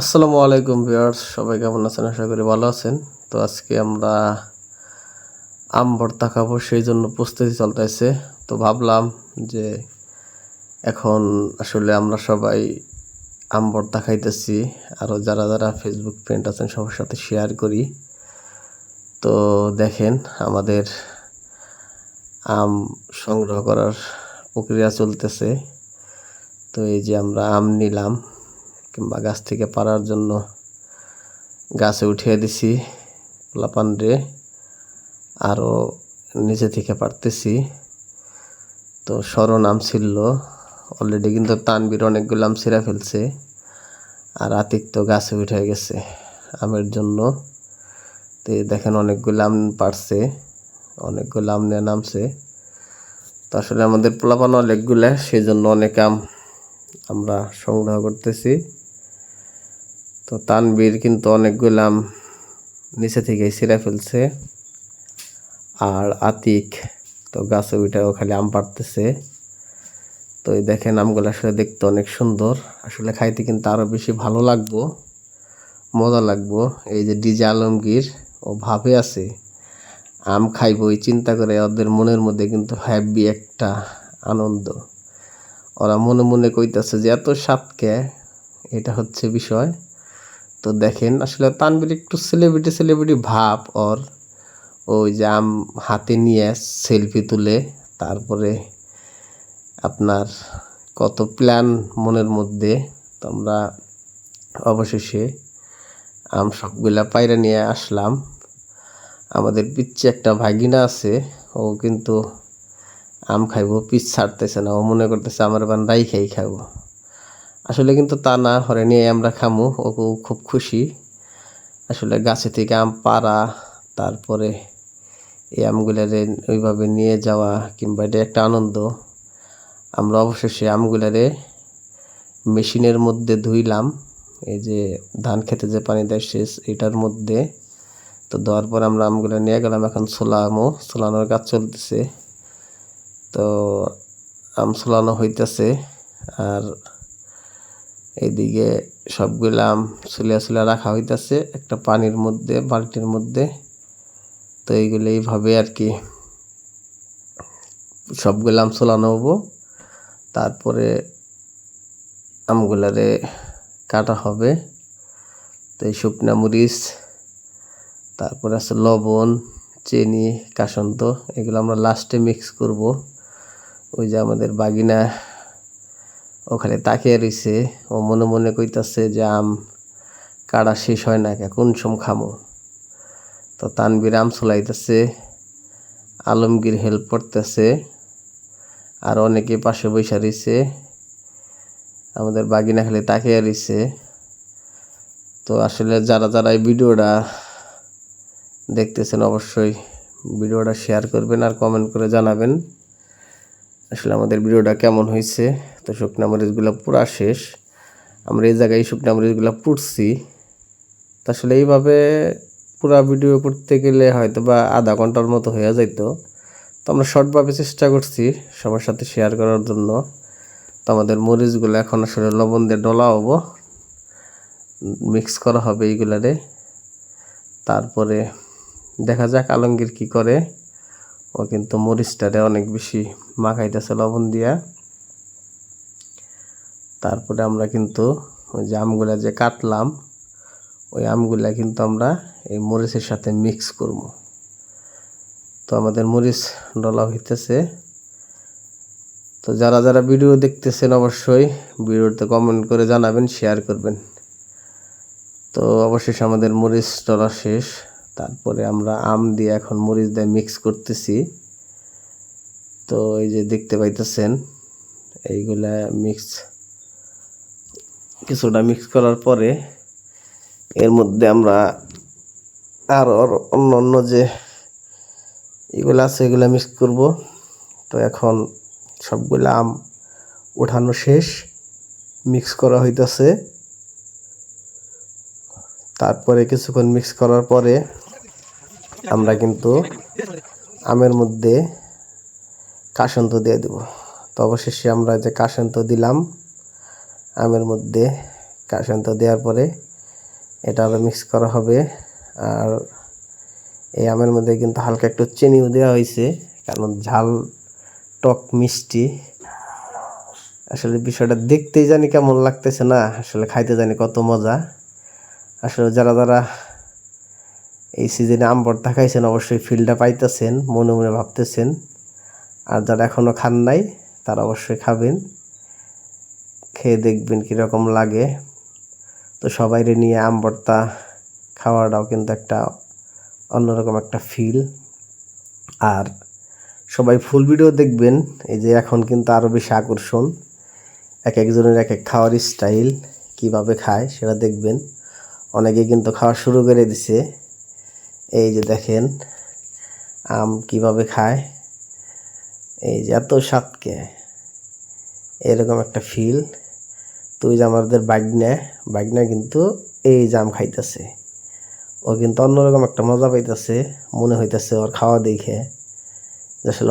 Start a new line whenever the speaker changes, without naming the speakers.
আসসালামু আলাইকুম ভিউয়ার্স, সবাই কেমন আছেন? আশা করি ভালো আছেন। তো আজকে আমরা আম ভর্তা খাব, সেই জন্য প্রস্তুতি চলতেছে। তো ভাবলাম যে এখন আসলে আমরা সবাই আম ভর্তা খাইতেছি। আরও যারা যারা ফেসবুক ফ্রেন্ড আছেন, সবার সাথে শেয়ার করি। তো দেখেন, আমাদের আম সংগ্রহ করার প্রক্রিয়া চলতেছে। তো এই যে আমরা আম নিলাম। কিংবা গাছ থেকে পারার জন্য গাছে উঠিয়ে দিছি রে আরও নিচে থেকে পারতেছি তো স্মরণ আম ছিল। অলরেডি কিন্তু তানবির অনেকগুলো আম ছিঁড়া ফেলছে। আর আতিক তো গাছে উঠে গেছে আমের জন্য। তো দেখেন অনেকগুলো আম পারছে অনেকগুলো আম নিয়ে নামছে। তো আসলে আমাদের পোলাপান অনেকগুলো সেই জন্য অনেক আম আমরা সংগ্রহ করতেছি। তো তানবীর কিন্তু অনেকগুলো আম নিচে থেকে ছিঁড়ে ফেলছে আর আতিক তো গাছে উঠেও খালি আম পাড়তেছে। তো এই দেখেন আমগুলো আসলে দেখতে অনেক সুন্দর। আসলে খাইতে কিন্তু আরও বেশি ভালো লাগবো, মজা লাগবো। এই যে ডিজে আলমগীর, ও ভাবে আছে, আম খাইবো এই চিন্তা করে ওদের মনের মধ্যে কিন্তু হ্যাপি একটা আনন্দ। ওরা মনে মনে কইতাছে যে এত স্বাদকে, এটা হচ্ছে বিষয়। তো দেখেন, আসলে তানবির একটু সেলিব্রিটি সেলিব্রিটি ভাব, ওর ওই যে আম হাতে নিয়ে সেলফি তুলে, তারপরে আপনার কত প্ল্যান মনের মধ্যে, তো আমরা অবশেষে আম সবগুলা পায়রা নিয়ে আসলাম। আমাদের পিচ্ছে একটা ভাগিনা আছে, ও কিন্তু আম খাইবো পিচ ছাড়তেছে না, ও মনে করতেছে, আমার বান রাই খাই খাব আসলে কিন্তু তা না, হরে নিয়ে আমরা খামু ও খুব খুশি। আসলে গাছে থেকে আম পাড়া, তারপরে এই আমগুলারে ওইভাবে নিয়ে যাওয়া কিংবা এটা একটা আনন্দ। আমরা অবশেষে আমগুলারে মেশিনের মধ্যে ধুইলাম, এই যে ধান খেতে যে পানি দেয় শেষ এটার মধ্যে। তো দেওয়ার পর আমরা আমগুলো নিয়ে গেলাম এখন ছোলামো ছোলানোর কাজ চলতেছে। তো আম ছোলানো হইতেছে, আর এইদিকে সবগুলো আম চুলিয়া রাখা হইতেছে, একটা পানির মধ্যে, বালতির মধ্যে। তো এইগুলো এইভাবে আর কি সবগুলো আম চলানো হব তারপরে আমগুলারে কাটা হবে। তো এই শুকনা মরিচ, তারপরে আছে লবণ, চিনি, কাসন্ত, এগুলো আমরা লাস্টে মিক্স করব। ওই যে আমাদের বাগিনা ওখানে তাকিয়ে রইছে। ও মনে মনে কইতাছে যে আম কাড়া শেষ হয় না কোন সম খামো? তো তানবির আম চলাইতেছে আলমগীর হেল্প করতেছে, আর অনেকে পাশে বৈশা রইছে। আমাদের বাগিনা খালি তাকিয়ে রইছে। তো আসলে যারা যারা এই ভিডিওটা দেখতেছেন অবশ্যই ভিডিওটা শেয়ার করবেন আর কমেন্ট করে জানাবেন। আসলে আমাদের ভিডিওটা কেমন হয়েছে? তো শুকনা মরিচগুলো পুরা শেষ। আমরা এই জায়গায় শুকনা মরিচগুলো পুড়ছি। তো আসলে এইভাবে পুরা ভিডিও করতে গেলে হয়তো বা আধা ঘণ্টার মতো হয়ে যাইতো। তো আমরা শর্টভাবে চেষ্টা করছি সবার সাথে শেয়ার করার জন্য। তো আমাদের মরিচগুলো এখন আসলে লবণ দিয়ে ডলা হব মিক্স করা হবে এইগুলারে। তারপরে দেখা যাক আলমগীর কি করে। ও কিন্তু মরিচটারে অনেক বেশি মাখাইতেছে লবণ দিয়া। তারপরে আমরা কিন্তু ওই যে আমগুলা যে কাটলাম, ওই আমগুলা কিন্তু আমরা এই মরিচের সাথে মিক্স করব। তো আমাদের মরিচ ডলা হইতেছে। তো যারা যারা ভিডিও দেখতেছেন অবশ্যই ভিডিওতে কমেন্ট করে জানাবেন শেয়ার করবেন। তো অবশেষে আমাদের মরিচ ডলা শেষ। তারপরে আমরা আম দিয়ে এখন মরিচ দিয়ে মিক্স করতেছি। তো এই যে দেখতে পাইতেছেন, এইগুলা মিক্স কিছুটা মিক্স করার পরে এর মধ্যে আমরা আর অন্য অন্য যে এগুলো আছে, এগুলো মিক্স করব। তো এখন সবগুলো আম ওঠানো শেষ মিক্স করা হইতেছে। তারপরে কিছুক্ষণ মিক্স করার পরে আমরা কিন্তু আমের মধ্যে কাসন্ত দিয়ে দেব। তো অবশেষে আমরা যে কাসন্ত দিলাম, আমের মধ্যে কাসন্ত দেওয়ার পরে এটা আরও মিক্স করা হবে। আর এই আমের মধ্যে কিন্তু হালকা একটু চিনিও দেওয়া হয়েছে, কারণ ঝাল, টক, মিষ্টি। আসলে বিষয়টা দেখতেই জানি কেমন লাগতেছে না, আসলে খাইতে জানি কত মজা। আসলে যারা যারা এই সিজনে আম ভর্তা খাইছেন অবশ্যই ফিলটা পাইতেছেন, মনে মনে ভাবতেছেন। আর যারা এখনও খান নাই, তারা অবশ্যই খাবেন। খেয়ে দেখবেন কীরকম লাগে। তো সবাইরে নিয়ে আম খাওয়াটাও কিন্তু একটা অন্যরকম একটা ফিল আর সবাই ফুল ভিডিও দেখবেন, এই যে এখন কিন্তু আরও বেশি আকর্ষণ। এক একজনের এক এক খাওয়ার স্টাইল কীভাবে খায় সেটা দেখবেন। অনেকে কিন্তু খাওয়া শুরু করে দিছে। এই যে দেখেন, আম কীভাবে খায়? এই যে এত স্বাদকে। এরকম একটা ফিল তুই যে আমাদের বাগনা বাগনা কিন্তু এই জাম খাইতেছে। ও কিন্তু অন্যরকম একটা মজা পাইতেছে, মনে হইতেছে ওর খাওয়া দেখে। আসলে